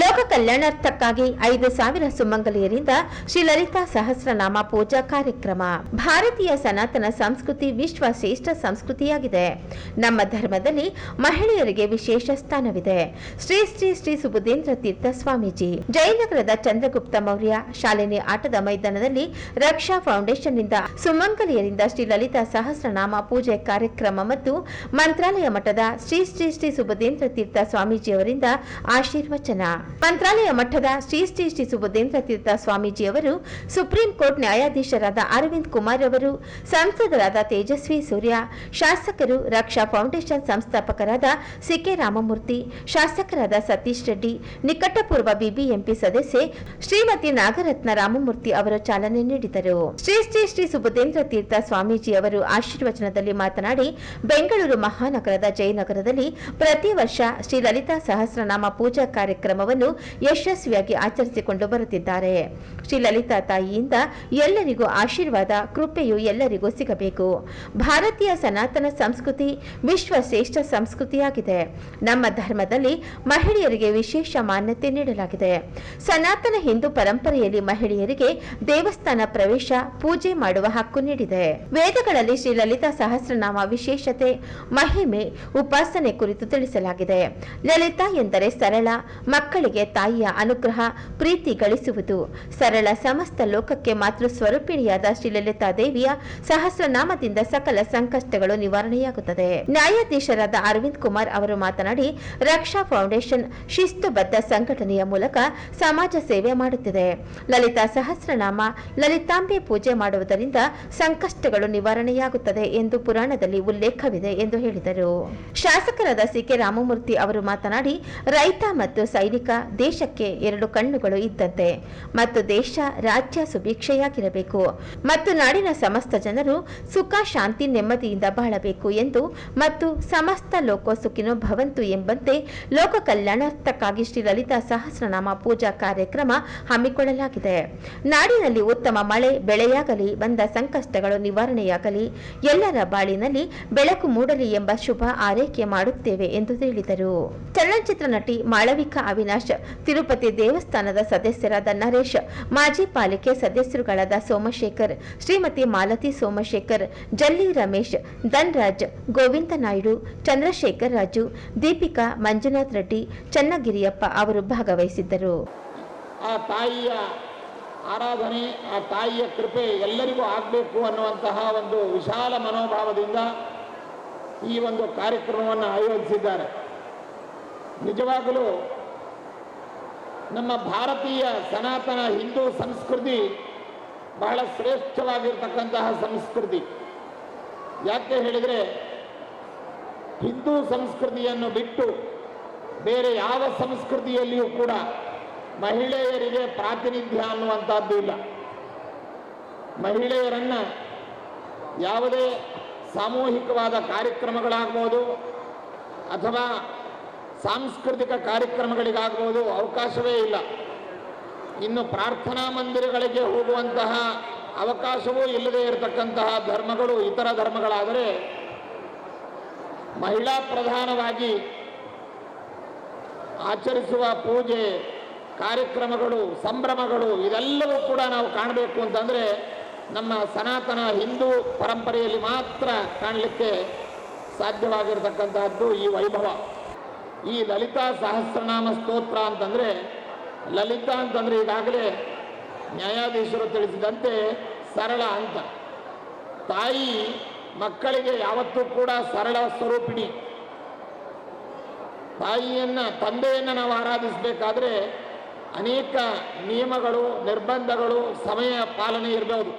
ಲೋಕ ಕಲ್ಯಾಣಾರ್ಥಕ್ಕಾಗಿ ಐದು ಸಾವಿರ ಸುಮಂಗಲಿಯರಿಂದ ಶ್ರೀ ಲಲಿತಾ ಸಹಸ್ರನಾಮ ಪೂಜಾ ಕಾರ್ಯಕ್ರಮ. ಭಾರತೀಯ ಸನಾತನ ಸಂಸ್ಕೃತಿ ವಿಶ್ವ ಶ್ರೇಷ್ಠ ಸಂಸ್ಕೃತಿಯಾಗಿದೆ. ನಮ್ಮ ಧರ್ಮದಲ್ಲಿ ಮಹಿಳೆಯರಿಗೆ ವಿಶೇಷ ಸ್ಥಾನವಿದೆ. ಶ್ರೀ ಶ್ರೀ ಶ್ರೀ ಸುಬುಧೇಂದ್ರ ತೀರ್ಥ ಸ್ವಾಮೀಜಿ, ಜಯನಗರದ ಚಂದ್ರಗುಪ್ತ ಮೌರ್ಯ ಶಾಲಿನಿ ಆಟದ ಮೈದಾನದಲ್ಲಿ ರಕ್ಷಾ ಫೌಂಡೇಶನ್ನಿಂದ ಸುಮಂಗಲಿಯರಿಂದ ಶ್ರೀ ಲಲಿತಾ ಸಹಸ್ರನಾಮ ಪೂಜೆ ಕಾರ್ಯಕ್ರಮ ಮತ್ತು ಮಂತ್ರಾಲಯ ಮಠದ ಶ್ರೀ ಶ್ರೀ ಶ್ರೀ ಸುಬುಧೇಂದ್ರ ತೀರ್ಥ ಸ್ವಾಮೀಜಿಯವರಿಂದ ಆಶೀರ್ವಚನ. ಮಂತ್ರಾಲಯ ಮಠದ ಶ್ರೀ ಶ್ರೀ ಶ್ರೀ ಸುಬುಧೇಂದ್ರ ತೀರ್ಥ ಸ್ವಾಮೀಜಿಯವರು, ಸುಪ್ರೀಂ ಕೋರ್ಟ್ ನ್ಯಾಯಾಧೀಶರಾದ ಅರವಿಂದ್ ಕುಮಾರ್ ಅವರು, ಸಂಸದರಾದ ತೇಜಸ್ವಿ ಸೂರ್ಯ, ಶಾಸಕರು ರಕ್ಷಾ ಫೌಂಡೇಶನ್ ಸಂಸ್ಥಾಪಕರಾದ ಸಿಕೆ ರಾಮಮೂರ್ತಿ, ಶಾಸಕರಾದ ಸತೀಶ್ ರೆಡ್ಡಿ, ನಿಕಟಪೂರ್ವ ಬಿಬಿಎಂಪಿ ಸದಸ್ಯೆ ಶ್ರೀಮತಿ ನಾಗರತ್ನ ರಾಮಮೂರ್ತಿ ಅವರು ಚಾಲನೆ ನೀಡಿದರು. ಶ್ರೀ ಶ್ರೀ ಶ್ರೀ ಸುಬುಧೇಂದ್ರ ತೀರ್ಥ ಸ್ವಾಮೀಜಿ ಅವರು ಆಶೀರ್ವಚನದಲ್ಲಿ ಮಾತನಾಡಿ, ಬೆಂಗಳೂರು ಮಹಾನಗರದ ಜಯನಗರದಲ್ಲಿ ಪ್ರತಿ ವರ್ಷ ಶ್ರೀ ಲಲಿತಾ ಸಹಸ್ರನಾಮ ಪೂಜಾ ಕಾರ್ಯಕ್ರಮವನ್ನು ಯಶಸ್ವಿಯಾಗಿ ಆಚರಿಸಿಕೊಂಡು ಬರುತ್ತಿದ್ದಾರೆ. ಶ್ರೀ ಲಲಿತಾ ತಾಯಿಯಿಂದ ಎಲ್ಲರಿಗೂ ಆಶೀರ್ವಾದ, ಕೃಪೆಯು ಎಲ್ಲರಿಗೂ ಸಿಗಬೇಕು. ಭಾರತೀಯ ಸನಾತನ ಸಂಸ್ಕೃತಿ ವಿಶ್ವ ಶ್ರೇಷ್ಠ ಸಂಸ್ಕೃತಿಯಾಗಿದೆ. ನಮ್ಮ ಧರ್ಮದಲ್ಲಿ ಮಹಿಳೆಯರಿಗೆ ವಿಶೇಷ ಮಾನ್ಯತೆ ನೀಡಲಾಗಿದೆ. ಸನಾತನ ಹಿಂದೂ ಪರಂಪರೆಯಲ್ಲಿ ಮಹಿಳೆಯರಿಗೆ ದೇವಸ್ಥಾನ ಪ್ರವೇಶ, ಪೂಜೆ ಮಾಡುವ ಹಕ್ಕು ನೀಡಿದೆ. ವೇದಗಳಲ್ಲಿ ಶ್ರೀ ಲಲಿತಾ ಸಹಸ್ರನಾಮ ವಿಶೇಷತೆ, ಮಹಿಮೆ, ಉಪಾಸನೆ ಕುರಿತು ತಿಳಿಸಲಾಗಿದೆ. ಲಲಿತಾ ಎಂದರೆ ಸರಳ ಮಕ್ಕಳಿಗೆ ತಾಯಿಯ ಅನುಗ್ರಹ, ಪ್ರೀತಿ ಗಳಿಸುವುದು. ಸರಳ, ಸಮಸ್ತ ಲೋಕಕ್ಕೆ ಮಾತೃ ಸ್ವರೂಪಿಣಿಯಾದ ಶ್ರೀಲಲಿತಾ ದೇವಿಯ ಸಹಸ್ರನಾಮದಿಂದ ಸಕಲ ಸಂಕಷ್ಟಗಳು ನಿವಾರಣೆಯಾಗುತ್ತದೆ. ನ್ಯಾಯಾಧೀಶರಾದ ಅರವಿಂದ್ ಕುಮಾರ್ ಅವರು ಮಾತನಾಡಿ, ರಕ್ಷಾ ಫೌಂಡೇಶನ್ ಶಿಸ್ತುಬದ್ಧ ಸಂಘಟನೆಯ ಮೂಲಕ ಸಮಾಜ ಸೇವೆ ಮಾಡುತ್ತಿದೆ. ಲಲಿತಾ ಸಹಸ್ರನಾಮ, ಲಲಿತಾಂಬೆ ಪೂಜೆ ಮಾಡುವುದರಿಂದ ಸಂಕಷ್ಟಗಳು ನಿವಾರಣೆಯಾಗುತ್ತದೆ ಎಂದು ಪುರಾಣದಲ್ಲಿ ಉಲ್ಲೇಖವಿದೆ ಎಂದು ಹೇಳಿದರು. ಶಾಸಕರಾದ ಸಿಕೆ ರಾಮಮೂರ್ತಿ ಅವರು ಮಾತನಾಡಿ, ರೈತ ಮತ್ತು ಸೈನಿಕ ದೇಶಕ್ಕೆ ಎರಡು ಕಣ್ಣುಗಳು ಇದ್ದಂತೆ. ಮತ್ತು ದೇಶ ರಾಜ್ಯ ಸುಭಿಕ್ಷೆಯಾಗಿರಬೇಕು. ಮತ್ತು ನಾಡಿನ ಸಮಸ್ತ ಜನರು ಸುಖ, ಶಾಂತಿ, ನೆಮ್ಮದಿಯಿಂದ ಬಾಳಬೇಕು ಎಂದು ಮತ್ತು ಸಮಸ್ತ ಲೋಕೋಸುಖಿನೋ ಭವಂತು ಎಂಬಂತೆ ಲೋಕ ಕಲ್ಯಾಣಾರ್ಥಕ್ಕಾಗಿ ಶ್ರೀ ಲಲಿತಾ ಸಹಸ್ರನಾಮ ಪೂಜಾ ಕಾರ್ಯಕ್ರಮ ಹಮ್ಮಿಕೊಳ್ಳಲಾಗಿದೆ. ನಾಡಿನಲ್ಲಿ ಉತ್ತಮ ಮಳೆ, ಬೆಳೆಯಾಗಲಿ, ಬಂದ ಸಂಕಷ್ಟಗಳು ನಿವಾರಣೆಯಾಗಲಿ, ಎಲ್ಲರ ಬಾಳಿನಲ್ಲಿ ಬೆಳಕು ಮೂಡಲಿ ಎಂಬ ಶುಭ ಆರೈಕೆ ಮಾಡುತ್ತೇವೆ ಎಂದು ಹೇಳಿದರು. ಚಲನಚಿತ್ರ ನಟಿ ಮಾಳವಿಕಾ ಅವಿನಾಶ್ ತಿರುಪತಿ ದೇವಸ್ಥಾನದ ಸದಸ್ಯರಾದ ನರೇಶ್, ಮಾಜಿ ಪಾಲಿಕೆ ಸದಸ್ಯರುಗಳಾದ ಸೋಮಶೇಖರ್, ಶ್ರೀಮತಿ ಮಾಲತಿ ಸೋಮಶೇಖರ್, ಜಲ್ಲಿ ರಮೇಶ್, ಧನ್ರಾಜ್, ಗೋವಿಂದ ನಾಯ್ಡು, ಚಂದ್ರಶೇಖರ್ ರಾಜು, ದೀಪಿಕಾ ಮಂಜುನಾಥ್ ರೆಡ್ಡಿ, ಚನ್ನಗಿರಿಯಪ್ಪ ಅವರು ಭಾಗವಹಿಸಿದ್ದರು. ಆ ತಾಯಿಯ ಆರಾಧನೆ, ಆ ತಾಯಿಯ ಕೃಪೆ ಎಲ್ಲರಿಗೂ ಆಗಬೇಕು ಅನ್ನುವಂತಹ ಒಂದು ವಿಶಾಲ ಮನೋಭಾವದಿಂದ ಈ ಒಂದು ಕಾರ್ಯಕ್ರಮವನ್ನು ಆಯೋಜಿಸಿದ್ದಾರೆ. ನಿಜವಾಗಲೂ ನಮ್ಮ ಭಾರತೀಯ ಸನಾತನ ಹಿಂದೂ ಸಂಸ್ಕೃತಿ ಬಹಳ ಶ್ರೇಷ್ಠವಾಗಿರ್ತಕ್ಕಂತಹ ಸಂಸ್ಕೃತಿ. ಯಾಕೆ ಹೇಳಿದರೆ ಹಿಂದೂ ಸಂಸ್ಕೃತಿಯನ್ನು ಬಿಟ್ಟು ಬೇರೆ ಯಾವ ಸಂಸ್ಕೃತಿಯಲ್ಲಿಯೂ ಕೂಡ ಮಹಿಳೆಯರಿಗೆ ಪ್ರಾತಿನಿಧ್ಯ ಅನ್ನುವಂಥದ್ದು ಇಲ್ಲ. ಮಹಿಳೆಯರನ್ನು ಯಾವುದೇ ಸಾಮೂಹಿಕವಾದ ಕಾರ್ಯಕ್ರಮಗಳಾಗ್ಬೋದು ಅಥವಾ ಸಾಂಸ್ಕೃತಿಕ ಕಾರ್ಯಕ್ರಮಗಳಿಗಾಗುವುದು ಅವಕಾಶವೇ ಇಲ್ಲ. ಇನ್ನು ಪ್ರಾರ್ಥನಾ ಮಂದಿರಗಳಿಗೆ ಹೋಗುವಂತಹ ಅವಕಾಶವೂ ಇಲ್ಲದೆ ಇರತಕ್ಕಂತಹ ಧರ್ಮಗಳು, ಇತರ ಧರ್ಮಗಳಾದರೆ ಮಹಿಳಾ ಪ್ರಧಾನವಾಗಿ ಆಚರಿಸುವ ಪೂಜೆ, ಕಾರ್ಯಕ್ರಮಗಳು, ಸಂಭ್ರಮಗಳು, ಇದೆಲ್ಲವೂ ಕೂಡ ನಾವು ಕಾಣಬೇಕು ಅಂತಂದರೆ ನಮ್ಮ ಸನಾತನ ಹಿಂದೂ ಪರಂಪರೆಯಲ್ಲಿ ಮಾತ್ರ ಕಾಣಲಿಕ್ಕೆ ಸಾಧ್ಯವಾಗಿರತಕ್ಕಂತಹದ್ದು ಈ ವೈಭವ. ಈ ಲಲಿತಾ ಸಹಸ್ರನಾಮ ಸ್ತೋತ್ರ ಅಂತಂದರೆ, ಲಲಿತಾ ಅಂತಂದರೆ ಈಗಾಗಲೇ ನ್ಯಾಯಾಧೀಶರು ತಿಳಿಸಿದಂತೆ ಸರಳ ಅಂತ. ತಾಯಿ ಮಕ್ಕಳಿಗೆ ಯಾವತ್ತೂ ಕೂಡ ಸರಳ ಸ್ವರೂಪಿಣಿ. ತಾಯಿಯನ್ನ, ತಂದೆಯನ್ನು ನಾವು ಆರಾಧಿಸಬೇಕಾದ್ರೆ ಅನೇಕ ನಿಯಮಗಳು, ನಿರ್ಬಂಧಗಳು, ಸಮಯ ಪಾಲನೆ ಇರಬಹುದು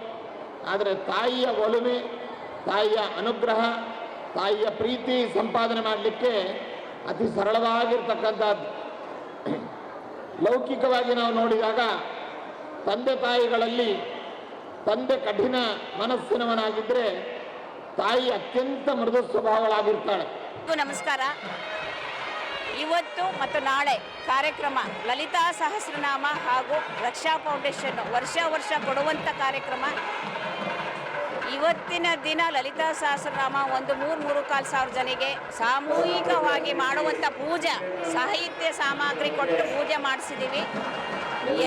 ಆದರೆ ತಾಯಿಯ ಒಲುಮೆ, ತಾಯಿಯ ಅನುಗ್ರಹ, ತಾಯಿಯ ಪ್ರೀತಿ ಸಂಪಾದನೆ ಮಾಡಲಿಕ್ಕೆ ಅತಿ ಸರಳವಾಗಿರ್ತಕ್ಕಂಥದ್ದು. ಲೌಕಿಕವಾಗಿ ನಾವು ನೋಡಿದಾಗ ತಂದೆ ತಾಯಿಗಳಲ್ಲಿ ತಂದೆ ಕಠಿಣ ಮನಸ್ಸಿನವನಾಗಿದ್ದರೆ ತಾಯಿ ಅತ್ಯಂತ ಮೃದು ಸ್ವಭಾವಗಳಾಗಿರ್ತಾಳೆ ನಮಸ್ಕಾರ. ಇವತ್ತು ಮತ್ತು ನಾಳೆ ಕಾರ್ಯಕ್ರಮ ಲಲಿತಾ ಸಹಸ್ರನಾಮ ಹಾಗೂ ರಕ್ಷಾ ಫೌಂಡೇಶನ್ ವರ್ಷ ವರ್ಷ ಕೊಡುವಂಥ ಕಾರ್ಯಕ್ರಮ. ಇವತ್ತಿನ ದಿನ ಲಲಿತಾ ಸಹಸ್ರನಾಮ ಒಂದು ಮೂರು ಮೂರು ಕಾಲು ಸಾವಿರ ಜನಿಗೆ ಸಾಮೂಹಿಕವಾಗಿ ಮಾಡುವಂಥ ಪೂಜೆ, ಸಾಹಿತ್ಯ ಸಾಮಗ್ರಿ ಕೊಟ್ಟು ಪೂಜೆ ಮಾಡಿಸಿದ್ದೀವಿ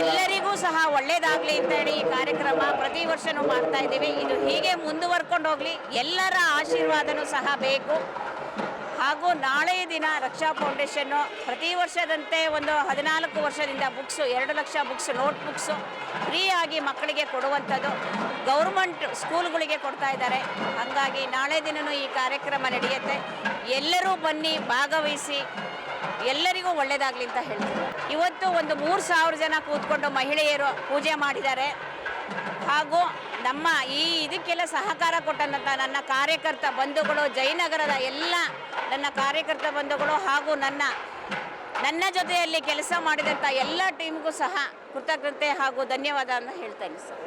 ಎಲ್ಲರಿಗೂ ಸಹ ಒಳ್ಳೇದಾಗಲಿ ಅಂತೇಳಿ ಈ ಕಾರ್ಯಕ್ರಮ ಪ್ರತಿ ವರ್ಷನೂ ಮಾಡ್ತಾ ಇದ್ದೀವಿ. ಇದು ಹೀಗೆ ಮುಂದುವರ್ಕೊಂಡು ಹೋಗಲಿ. ಎಲ್ಲರ ಆಶೀರ್ವಾದನೂ ಸಹ ಬೇಕು. ಹಾಗೂ ನಾಳೆಯ ದಿನ ರಕ್ಷಾ ಫೌಂಡೇಶನ್ನು ಪ್ರತಿ ವರ್ಷದಂತೆ ಒಂದು ಹದಿನಾಲ್ಕು ವರ್ಷದಿಂದ ಬುಕ್ಸು, ಎರಡು ಲಕ್ಷ ಬುಕ್ಸ್ ನೋಟ್ ಬುಕ್ಸು ಆಗಿ ಮಕ್ಕಳಿಗೆ ಕೊಡುವಂಥದ್ದು. ಗೌರ್ಮೆಂಟ್ ಸ್ಕೂಲ್ಗಳಿಗೆ ಕೊಡ್ತಾ ಇದ್ದಾರೆ. ಹಾಗಾಗಿ ನಾಳೆ ದಿನವೂ ಈ ಕಾರ್ಯಕ್ರಮ ನಡೆಯುತ್ತೆ. ಎಲ್ಲರೂ ಬನ್ನಿ, ಭಾಗವಹಿಸಿ. ಎಲ್ಲರಿಗೂ ಒಳ್ಳೆಯದಾಗಲಿ ಅಂತ ಹೇಳ್ತೀನಿ. ಇವತ್ತು ಒಂದು ಮೂರು ಸಾವಿರ ಜನ ಕೂತ್ಕೊಂಡು ಮಹಿಳೆಯರು ಪೂಜೆ ಮಾಡಿದ್ದಾರೆ. ಹಾಗೂ ನಮ್ಮ ಈ ಇದಕ್ಕೆಲ್ಲ ಸಹಕಾರ ಕೊಟ್ಟಂಥ ನನ್ನ ಕಾರ್ಯಕರ್ತ ಬಂಧುಗಳು, ಜಯನಗರದ ಎಲ್ಲ ನನ್ನ ಕಾರ್ಯಕರ್ತ ಬಂಧುಗಳು ಹಾಗೂ ನನ್ನ ನನ್ನ ಜೊತೆಯಲ್ಲಿ ಕೆಲಸ ಮಾಡಿದಂಥ ಎಲ್ಲ ಟೀಮ್ಗೂ ಸಹ ಕೃತಜ್ಞತೆ ಹಾಗೂ ಅಂತ ಹೇಳ್ತೇನೆ ಸರ್.